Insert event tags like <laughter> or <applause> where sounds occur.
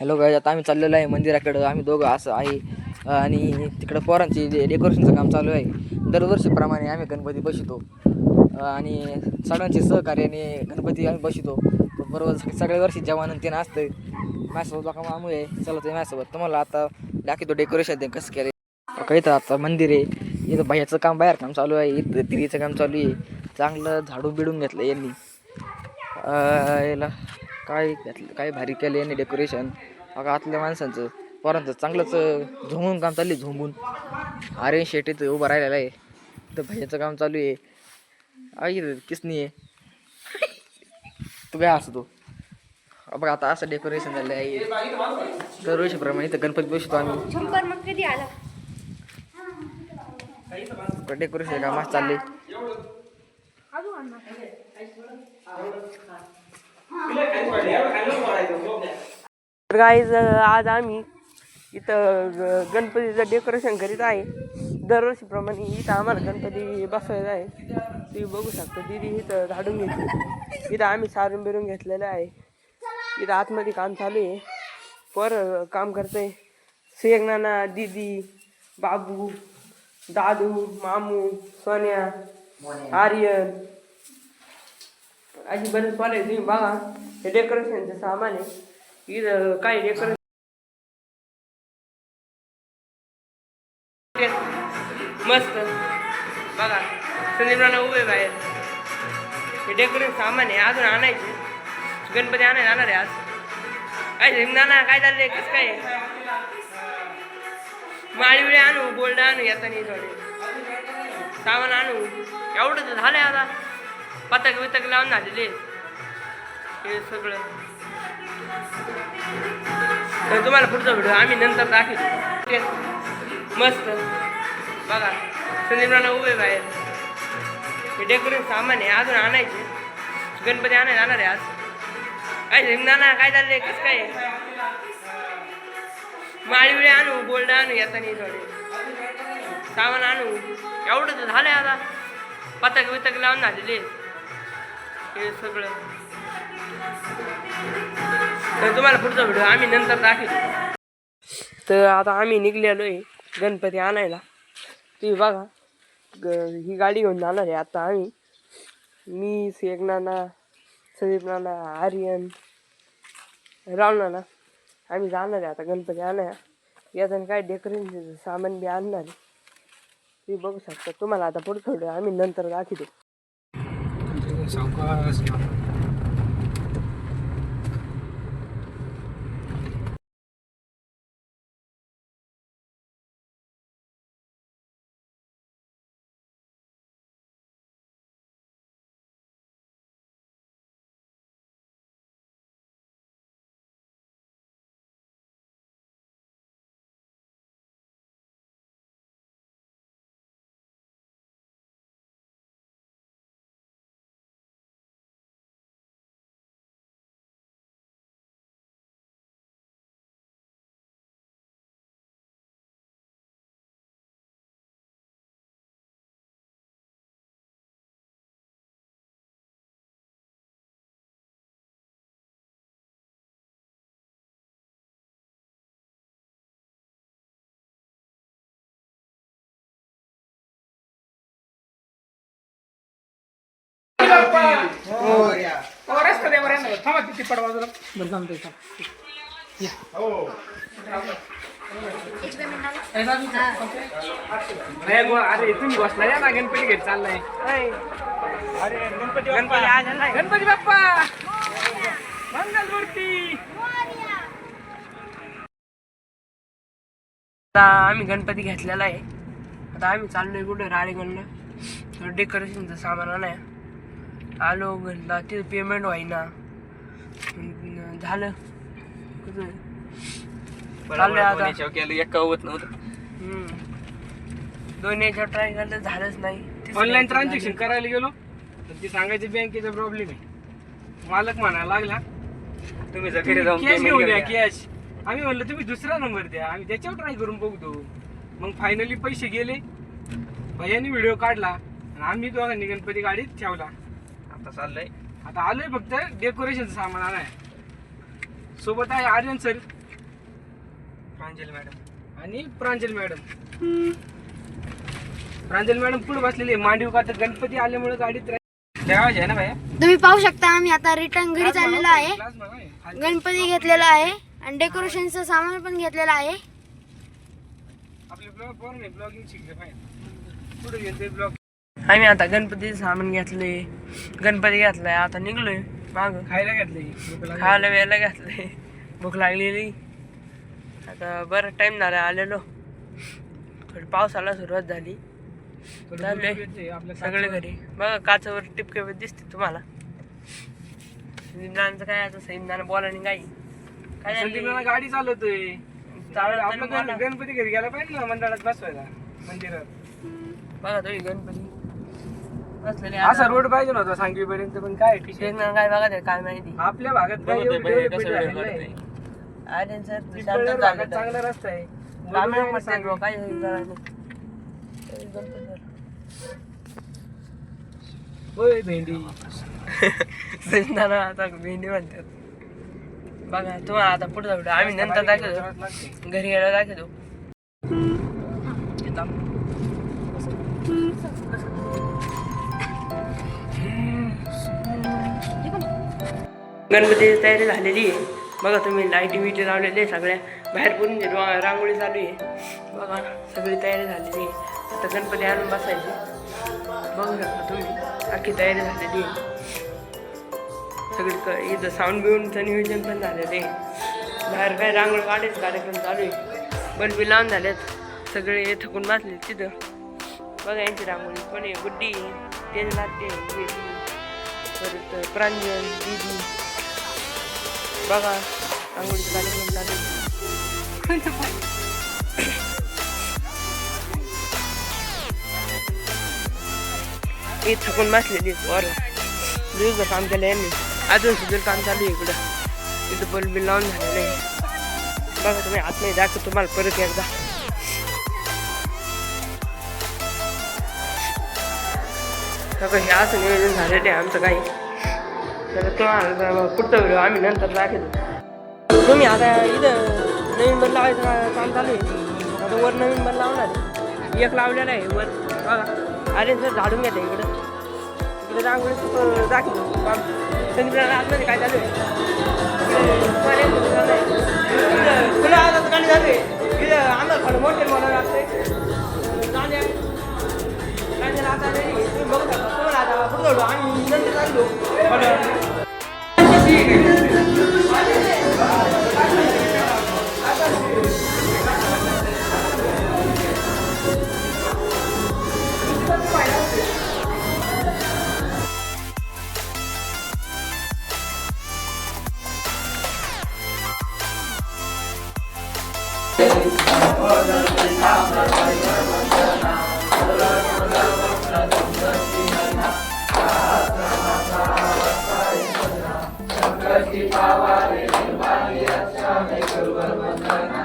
Hello गाय आता आम्ही चाललेलो आहे मंदिराकडं. आम्ही दोघं असं आहे. आणि तिकडं पोरांची जे डेकोरेशनचं काम चालू आहे दरवर्षीप्रमाणे आम्ही गणपती बसितो आणि सगळ्यांचे सहकार्याने गणपती आम्ही बसितो बरोबर सगळ्या वर्षी जेवण ते असतं माझ्यासोबत लोकांमुळे आहे चला ते माझ्यासोबत. तुम्हाला आता दाखवतो डेकोरेशन ते कसं केलं कळतं आता मंदिर आहे. इथं बाह्याचं काम बाहेर काम चालू आहे. इथं तिरीचं काम चालू आहे. चांगलं झाडू बिडून घेतलं यांनी याला काय काय भारी केलं यांनी डेकोरेशन बघा आतल्या माणसांचं. पोरांचं चांगलंच झोंबून काम चाललं आहे झोंबून. आर्यन शेट इथं उभं राहिलेलं आहे. तर भैयाचं काम चालू आहे. आई किसनी आहे. तू काय असतो बघा आता असं डेकोरेशन झालं आहे दरवर्षीप्रमाणे इथं गणपती बसतो आम्ही. डेकोरेशन काम असं चाललंय. तर गाईज आज आम्ही इथं ग- गणपतीचं डेकोरेशन करीत आहे. दरवर्षीप्रमाणे इथं आम्हाला गणपती बसवायचा आहे. तुम्ही बघू शकता दिदी इथं झाडून घेतली इथं आम्ही सारून बिरून घेतलेलं आहे. इथं आतमध्ये काम चालू आहे. पर काम करते शेख नाना दीदी बाबू दादू मामू सोन्या आर्यन अशी बरेच पोरं आहे तुम्ही बघा. हे डेकोरेशनचं सामान आहे. इथं काही डेकोरेशन मस्त. बघा. संदीपराव उभे बाहेर. हे डेकोरेशन सामान आहे. अजून आणायचे. गणपती आणायला जाणार आहे आज. काय नाना काय चाललंय? कसं काय? माळीवळी आणू बोल्ड आणू येताना थोडे. सामान आणू. एवढं तर झालंय आता. पतक वितक लावून आलेले हे सगळं. तर तुम्हाला पुढचा व्हिडिओ आम्ही नंतर दाखवू मस्त. बघा संदीपराव उभे बाहेर. हे डेकोरेशन सामान आहे अजून आणायचे. गणपती आणायला जाणार आहे आज. काय नाना काय चाललंय कसं काय? माळी आणू बोल्ड आणू येताना थोडे सामान आणू. एवढं तर झालंय आता. पतक वितक लावून झालेले हे सगळं. तर तुम्हाला पुढचा व्हिडिओ आम्ही नंतर दाखवू तर आता आम्ही निघलेलो आहे गणपती आणायला. तुम्ही बघा ग ही गाडी घेऊन जाणार आहे आता आम्ही. मी शेख नाना संदीप नाना आर्यन राहुल नाना. आम्ही जाणार आहे आता गणपती आणाया याच्याने काय डेकोरेशनचं सामान बी आणणार आहे. तुम्ही बघू शकता. तुम्हाला आता पुढे थोडं आम्ही नंतर दाखवतो. So 什么 अरे तुम्ही बसला या ना गणपती घेत चाललाय अरे गणपती गणपती आज आलाय. गणपती बाप्पा मंगलमूर्ती आता आम्ही गणपती घेतलेला आहे. आता आम्ही चाललोय कुठे? राळेगणला. डेकोरेशनचं सामान आणाय आलो घरला तिथं पेमेंट व्हायना. झालं. चाललंय आता. केलं एक कवत नव्हतं. दोन याच्या ट्राय केलं झालंच नाही. Online transaction. करायला गेलो तर ती सांगायची बँकेचा प्रॉब्लेम आहे. मालक म्हणायला लागला तुम्ही जर घरी जाऊन कॅश घेऊन या कॅश आम्ही म्हणलं तुम्ही दुसरा नंबर द्या आम्ही त्याच्यावर ट्राय करून बघतो. मग फायनली पैसे गेले. भैयानी व्हिडिओ काढला आणि आम्ही दोघांनी गणपती गाडीत ठेवला. आता चाललंय. आता आलोय फक्त डेकोरेशनचं सामान आणाय सोबत आहे आर्यन सर. प्रांजल मॅडम. आणि प्रांजल मॅडम. प्रांजल मॅडम पुढे बसलेली आहे. मांडीव का तर गणपती आल्यामुळे गाडीत आहे ना भाया तुम्ही पाहू शकता आम्ही आता रिटर्न घरी चाललेलो आहे. गणपती घेतलेला आहे आणि डेकोरेशनचं सामान पण घेतलेलं आहे. आपले ब्लॉग नाही ब्लॉगिंग शिकले पाहिजे पुढे गेले ब्लॉग आम्ही आता गणपतीचं सामान घेतले गणपती घेतलाय आता निघलोय माग. खायला घातले. खायला वेळेला घेतलंय. भूक लागलेली. आता बरं टाइम झाला आलेलो. थोडी पावसाला सुरुवात झाली. सगळे. घरी. बघा काचावर टिपके दिसते तुम्हाला. संदीपनाचं काय आता? संदीपनानं बोला नाही काही. काय गाडी चालवतोय. गणपती घरी गेला पाहिजे ना मंडळात बसवायला मंदिरात. बघा तुम्ही गणपती. असा रोड पाहिजे नव्हता सांगवी पर्यंत पण काय? ठीक आहे. काय बघा ते काय माहिती. आपल्या भागात काय एवढं डेव्हलपमेंट झालेलं नाही. अरे सर पिंपळनेर भागात चांगला रस्ता आहे. सांगवी. काय होय भेंडी. <laughs> आता भेंडी म्हणतात. बघा तुम्हाला आता पुढे जाऊ आम्ही नंतर दाखवतो. घरी गेला दाखवतो. गणपतीची तयारी झालेली आहे. बघा तुम्ही लाईटी बिटी लावलेली आहे सगळ्या. बाहेर पूर्ण रांगोळी चालू आहे. बघा सगळी तयारी झालेली आहे. आता गणपती आणून बसायची. बघू शकता तुम्ही अख्खी तयारी झालेली आहे. सगळी क- इथं साऊंड बिऊंडचं नियोजन पण झालेलं आहे. बाहेर काय रांगोळी काढायचं कार्यक्रम चालू आहे. बल्बी लावून झालेत. सगळे थकून बसले तिथं. बघा यांची रांगोळी. पण आहे? गुड्डी तेज लागते परत प्रांजल दीदी. बघा. रांगोळीचा कार्यक्रम चालू आहे. थकून बसलेली वर दिवसभर काम केलं यांनी. अजून सुद्धा काम चालू आहे इकडं. इथं बल्ब बिल लावून झालेलं आहे बघा तुम्ही आतमध्ये दाखव तुम्हाला परत एकदा. बघा हे असं नियोजन झालेलं आहे आमचं काही. तर तुम्हाला पुढचा व्हिडिओ आम्ही नंतर दाखवतो. तुम्ही आता इथं नवीन बल लावायचं काम चालू आहे. आता वर नवीन बल लावणार आहे. एक लावलेला आहे वर. बघा. अरे सर झाडून घेते इकडं. इकडे रांगोळी दाखवतो. काम संध्याकाळी आतमध्ये काय चालू आहे? इकडे एक चालू आहे. आहे? इथं आम्हाला थोडं मोठे मला लागते गाण्या गाण्याला आता không ngờ là anh nhân thức anh được Bây giờ Thank you. सर्वस्ति पावा रे दुर्भाग्य अच्छा में गुरुवर वंदना